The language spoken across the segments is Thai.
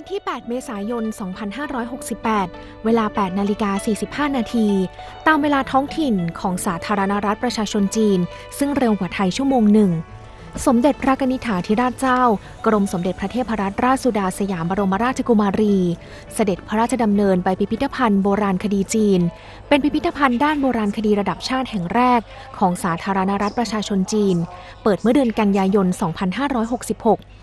วันที่ 8 เมษายน 2568 เวลา 8 นาฬิกา 45 นาที ตามเวลาท้องถิ่นของสาธารณรัฐประชาชนจีน ซึ่งเร็วกว่าไทยชั่วโมงหนึ่ง สมเด็จพระนิษฐาธิราชเจ้า กรมสมเด็จพระเทพรัตนราชสุดาสยามบรมราชกุมารี เสด็จพระราชดำเนินไปพิพิธภัณฑ์โบราณคดีจีน เป็นพิพิธภัณฑ์ด้านโบราณคดีระดับชาติแห่งแรก ของสาธารณรัฐประชาชนจีน เปิดเมื่อเดือนกันยายน 2566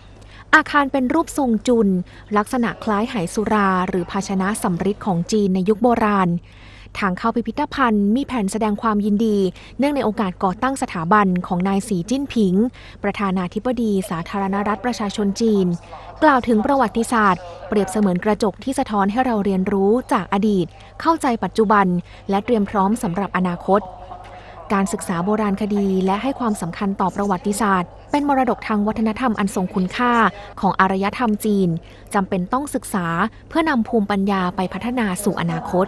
อาคารเป็นรูปทรงจุลลักษณะคล้ายไหสุราหรือภาชนะสำริดของจีนในยุคโบราณ ทางเข้าพิพิธภัณฑ์มีแผ่นแสดงความยินดี เนื่องในโอกาสก่อตั้งสถาบันของนายสีจิ้นผิง ประธานาธิบดีสาธารณรัฐประชาชนจีน กล่าวถึงประวัติศาสตร์ เปรียบเสมือนกระจกที่สะท้อนให้เราเรียนรู้จากอดีต เข้าใจปัจจุบัน และเตรียมพร้อมสำหรับอนาคตการศึกษาโบราณคดีและให้ความสำคัญต่อประวัติศาสตร์ เป็นมรดกทางวัฒนธรรมอันทรงคุณค่าของอารยธรรมจีนจำเป็นต้องศึกษาเพื่อนำภูมิปัญญาไปพัฒนาสู่อนาคต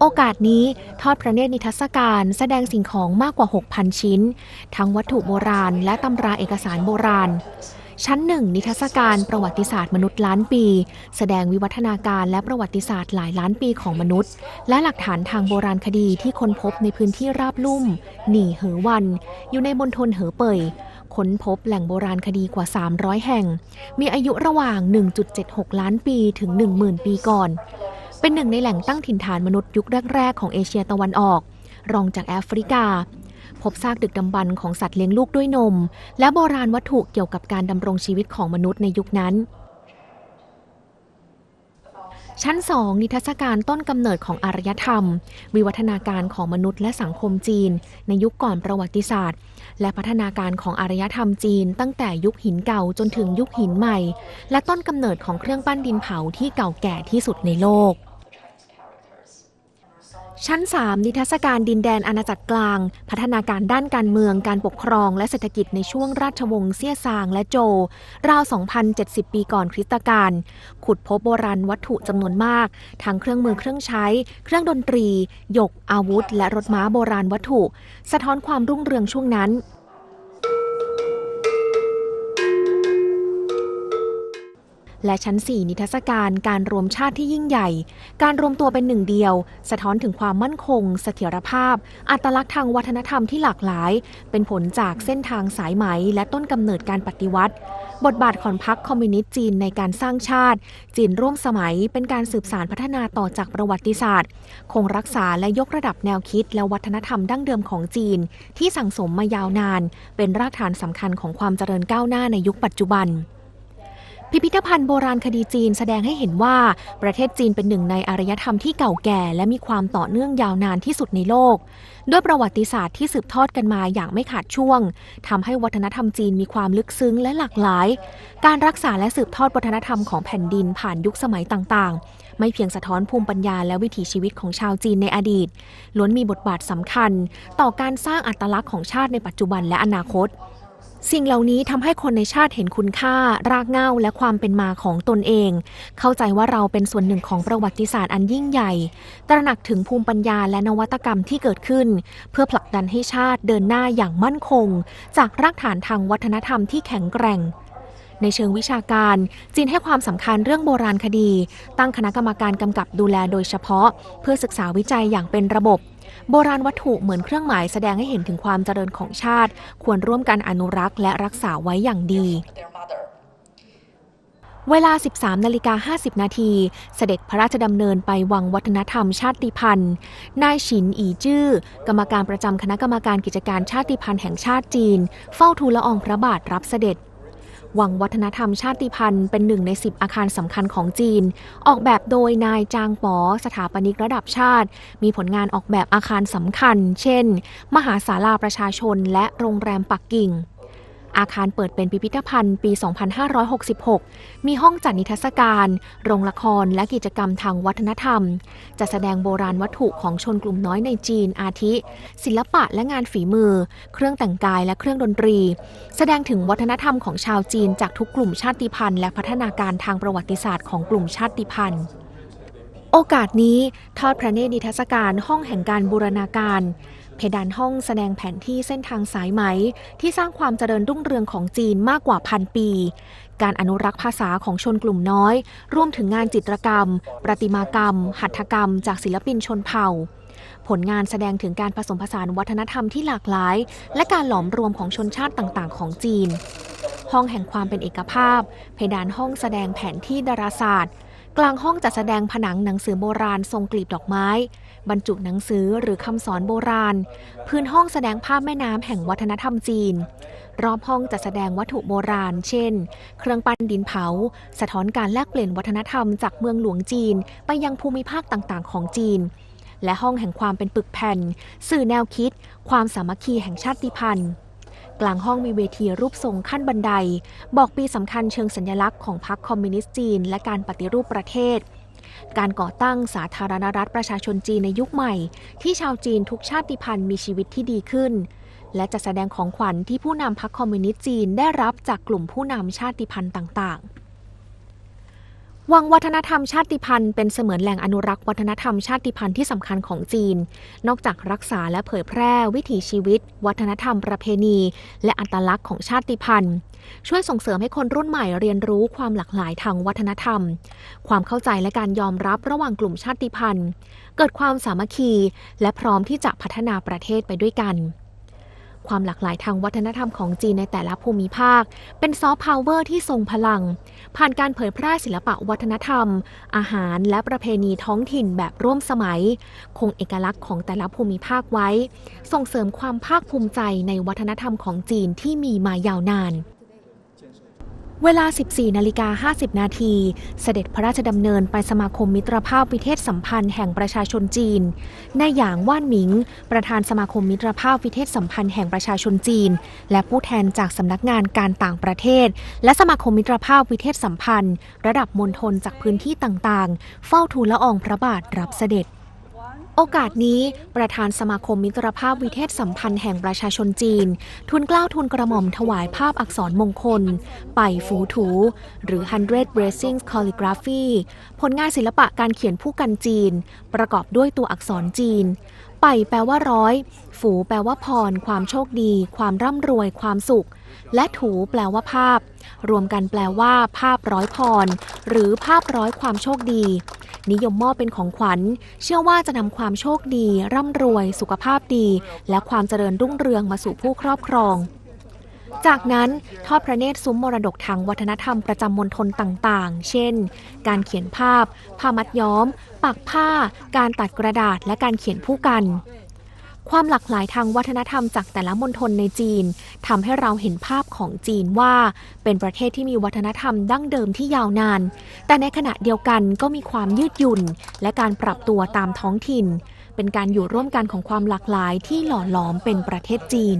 โอกาสนี้ทอดพระเนตรนิทรรศการแสดงสิ่งของมากกว่า 6,000 ชิ้น ทั้งวัตถุโบราณ และตำราเอกสารโบราณชั้นหนึ่งนิทรรศการประวัติศาสตร์มนุษย์ล้านปี แสดงวิวัฒนาการและประวัติศาสตร์หลายล้านปีของมนุษย์ และหลักฐานทางโบราณคดีที่ค้นพบในพื้นที่ราบลุ่ม หนี่เหอวัน อยู่ในมณฑลเหอเป่ย ค้นพบแหล่งโบราณคดีกว่า 300 แห่ง มีอายุระหว่าง 1.76 ล้านปีถึง 10,000 ปีก่อน เป็นหนึ่งในแหล่งตั้งถิ่นฐานมนุษย์ยุคแรก ๆ ของเอเชียตะวันออก รองจากแอฟริกา พบซากดึกดำบรรพ์ของสัตว์เลี้ยงลูกด้วยนม และโบราณวัตถุเกี่ยวกับการดำรงชีวิตของมนุษย์ในยุคนั้น ชั้น 2 นิทรรศการต้นกำเนิดของอารยธรรม วิวัฒนาการของมนุษย์และสังคมจีน ในยุคก่อนประวัติศาสตร์ และพัฒนาการของอารยธรรมจีน ตั้งแต่ยุคหินเก่าจนถึงยุคหินใหม่ และต้นกำเนิดของเครื่องปั้นดินเผาที่เก่าแก่ที่สุดในโลก ชั้น 3 นิทรรศการดินแดนอาณาจักรกลาง พัฒนาการด้านการเมืองการปกครองและเศรษฐกิจในช่วงราชวงศ์เซี่ยซางและโจวราว 2,070 ปีก่อนคริสตกาลขุดพบโบราณวัตถุจำนวนมาก ทั้งเครื่องมือเครื่องใช้ เครื่องดนตรี หยก อาวุธ และรถม้าโบราณวัตถุ สะท้อนความรุ่งเรืองช่วงนั้น และชั้น 4 นิทรรศการการรวมชาติที่ยิ่งใหญ่ การรวมตัวเป็นหนึ่งเดียว สะท้อนถึงความมั่นคง เสถียรภาพ อัตลักษณ์ทางวัฒนธรรมที่หลากหลาย เป็นผลจากเส้นทางสายไหม และต้นกำเนิดการปฏิวัติ บทบาทของพรรคคอมมิวนิสต์จีนในการสร้างชาติ จีนร่วมสมัย เป็นการสืบสารพัฒนาต่อจากประวัติศาสตร์ คงรักษาและยกระดับแนวคิด และวัฒนธรรมดั้งเดิมของจีน ที่สั่งสมมายาวนาน เป็นรากฐานสำคัญของความเจริญก้าวหน้าในยุคปัจจุบัน พิพิธภัณฑ์โบราณคดีจีนแสดงให้เห็นว่า ประเทศจีนเป็นหนึ่งในอารยธรรมที่เก่าแก่ และมีความต่อเนื่องยาวนานที่สุดในโลก ด้วยประวัติศาสตร์ที่สืบทอดกันมาอย่างไม่ขาดช่วงทำให้วัฒนธรรมจีนมีความลึกซึ้งและหลากหลาย การรักษาและสืบทอดวัฒนธรรมของแผ่นดินผ่านยุคสมัยต่างๆ ไม่เพียงสะท้อนภูมิปัญญาและวิถีชีวิตของชาวจีนในอดีตล้วนมีบทบาทสำคัญ ต่อการสร้างอัตลักษณ์ของชาติในปัจจุบันและอนาคต สิ่งเหล่านี้ทำให้คนในชาติเห็นคุณค่า รากเหง้าและความเป็นมาของตนเอง เข้าใจว่าเราเป็นส่วนหนึ่งของประวัติศาสตร์อันยิ่งใหญ่ ตระหนักถึงภูมิปัญญาและนวัตกรรมที่เกิดขึ้น เพื่อผลักดันให้ชาติเดินหน้าอย่างมั่นคง จากรากฐานทางวัฒนธรรมที่แข็งแกร่งในเชิงวิชาการ จีนให้ความสำคัญเรื่องโบราณคดี ตั้งคณะกรรมการกำกับดูแลโดยเฉพาะ เพื่อศึกษาวิจัยอย่างเป็นระบบ โบราณวัตถุเหมือนเครื่องหมายแสดงให้เห็นถึงความเจริญของชาติ ควรร่วมกันอนุรักษ์และรักษาไว้อย่างดี เวลา 13นาฬิกา50 นาที เสด็จพระราชดำเนินไปวังวัฒนธรรมชาติพันธุ์ นายฉินอีจื้อ กรรมการประจำคณะกรรมการกิจการชาติพันธุ์แห่งชาติจีน เฝ้าทูลละอองพระบาทรับเสด็จ วังวัฒนธรรมชาติพันธุ์เป็นหนึ่งใน 10 อาคารสำคัญของจีน ออกแบบโดยนายจางป๋อสถาปนิกระดับชาติ มีผลงานออกแบบอาคารสำคัญ เช่น มหาศาลาประชาชนและโรงแรมปักกิ่ง อาคารเปิดเป็นพิพิธภัณฑ์ปี 2566 มีห้องจัดนิทรรศการ โรงละคร และกิจกรรมทางวัฒนธรรมจะแสดงโบราณวัตถุของชนกลุ่มน้อยในจีนอาทิ ศิลปะและงานฝีมือ เครื่องแต่งกายและเครื่องดนตรี แสดงถึงวัฒนธรรมของชาวจีนจากทุกกลุ่มชาติพันธุ์ และพัฒนาการทางประวัติศาสตร์ของกลุ่มชาติพันธุ์โอกาสนี้ทอดพระเนตรนิทรรศการห้องแห่งการบูรณาการ เพดานห้องแสดงแผนที่เส้นทางสายไหม ที่สร้างความเจริญรุ่งเรืองของจีนมากกว่าพันปี การอนุรักษ์ภาษาของชนกลุ่มน้อย รวมถึงงานจิตรกรรม ประติมากรรม หัตถกรรม จากศิลปินชนเผ่า ผลงานแสดงถึงการผสมผสานวัฒนธรรมที่หลากหลาย และการหลอมรวมของชนชาติต่าง ๆ ของจีน ห้องแห่งความเป็นเอกภาพ เพดานห้องแสดงแผนที่ดาราศาสตร์ กลางห้องจัดแสดงผนังหนังสือโบราณทรงกลีบดอกไม้ บรรจุหนังสือหรือคำสอนโบราณ พื้นห้องแสดงภาพแม่น้ำแห่งวัฒนธรรมจีน รอบห้องจัดแสดงวัตถุโบราณ เช่น เครื่องปั้นดินเผา สะท้อนการแลกเปลี่ยนวัฒนธรรมจากเมืองหลวงจีน ไปยังภูมิภาคต่างๆ ของจีน และห้องแห่งความเป็นปึกแผ่น สื่อแนวคิด ความสามัคคีแห่งชาติพันธุ์กลางห้องมีเวทีรูปทรงขั้นบันได บอกปีสำคัญเชิงสัญลักษณ์ของพรรคคอมมิวนิสต์จีน และการปฏิรูปประเทศ การก่อตั้งสาธารณรัฐประชาชนจีนในยุคใหม่ ที่ชาวจีนทุกชาติพันธุ์มีชีวิตที่ดีขึ้น และจะแสดงของขวัญที่ผู้นำพรรคคอมมิวนิสต์จีนได้รับจากกลุ่มผู้นำชาติพันธุ์ต่างๆ วังวัฒนธรรมชาติพันธุ์เป็นเสมือนแหล่งอนุรักษ์วัฒนธรรมชาติพันธุ์ที่สำคัญของจีน นอกจากรักษาและเผยแพร่วิถีชีวิต วัฒนธรรมประเพณี และอัตลักษณ์ของชาติพันธุ์ ช่วยส่งเสริมให้คนรุ่นใหม่เรียนรู้ความหลากหลายทางวัฒนธรรม ความเข้าใจและการยอมรับระหว่างกลุ่มชาติพันธุ์ เกิดความสามัคคี และพร้อมที่จะพัฒนาประเทศไปด้วยกัน ความหลากหลายทางวัฒนธรรมของจีนในแต่ละภูมิภาค เป็นซอฟต์พาวเวอร์ที่ทรงพลัง ผ่านการเผยแพร่ศิลปะวัฒนธรรม อาหารและประเพณีท้องถิ่นแบบร่วมสมัย คงเอกลักษณ์ของแต่ละภูมิภาคไว้ ส่งเสริมความภาคภูมิใจในวัฒนธรรมของจีนที่มีมายาวนาน เวลา 14 นาฬิกา 50 นาที เสด็จพระราชดำเนินไปสมาคมมิตรภาพวิเทศสัมพันธ์แห่งประชาชนจีน นายหยางว่านหมิง ประธานสมาคมมิตรภาพวิเทศสัมพันธ์แห่งประชาชนจีน และผู้แทนจากสำนักงานการต่างประเทศ และสมาคมมิตรภาพวิเทศสัมพันธ์ ระดับมณฑลจากพื้นที่ต่างๆ เฝ้าทูลละอองพระบาทรับเสด็จ โอกาสนี้ประธานสมาคมมิตรภาพวิเทศสัมพันธ์แห่งประชาชนจีน ทุนกล้าวทุนกระหม่อมถวายภาพอักษรมงคล ไปฟูถู หรือ100 Blessings Calligraphy ผลงานศิลปะการเขียนผู้กันจีน ประกอบด้วยตัวอักษรจีน ไปแปลว่าร้อย ฝูแปลว่าพร ความโชคดี ความร่ำรวย ความสุข และถูแปลว่าภาพ รวมกันแปลว่า ภาพร้อยพร หรือภาพร้อยความโชคดี นิยมมอบเป็นของขวัญ เชื่อว่าจะนำความโชคดี ร่ำรวย สุขภาพดี และความเจริญรุ่งเรืองมาสู่ผู้ครอบครองจากนั้นทอดพระเนตรซุ้มมรดกทางวัฒนธรรมประจำมณฑลต่างๆ เช่น การเขียนภาพ ผ้ามัดย้อม ปักผ้า การตัดกระดาษ และการเขียนผู้กัน ความหลากหลายทางวัฒนธรรมจากแต่ละมณฑลในจีนทำให้เราเห็นภาพของจีนว่า เป็นประเทศที่มีวัฒนธรรมดั้งเดิมที่ยาวนาน แต่ในขณะเดียวกันก็มีความยืดหยุ่น และการปรับตัวตามท้องถิ่น เป็นการอยู่ร่วมกันของความหลากหลายที่หล่อหลอมเป็นประเทศจีน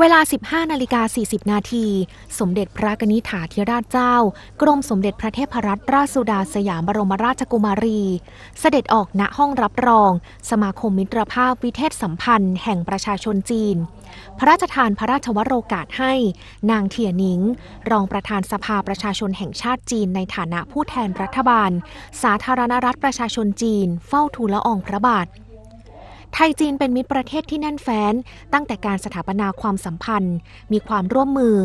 เวลา 15นาฬิกา40 นาที สมเด็จพระกนิษฐาธิราชเจ้า กรมสมเด็จพระเทพรัตนราชสุดาสยามบรมราชกุมารี เสด็จออกณห้องรับรอง สมาคมมิตรภาพวิเทศสัมพันธ์ แห่งประชาชนจีน พระราชทานพระราชวโรกาสให้ นางเทียนิง รองประธานสภาประชาชนแห่งชาติจีนในฐานะผู้แทนรัฐบาล สาธารณรัฐประชาชนจีน เฝ้าทูลละอองพระบาท ไทยจีนเป็นมิตรประเทศที่แน่นแฟ้น ตั้งแต่การสถาปนาความสัมพันธ์ มีความร่วมมือ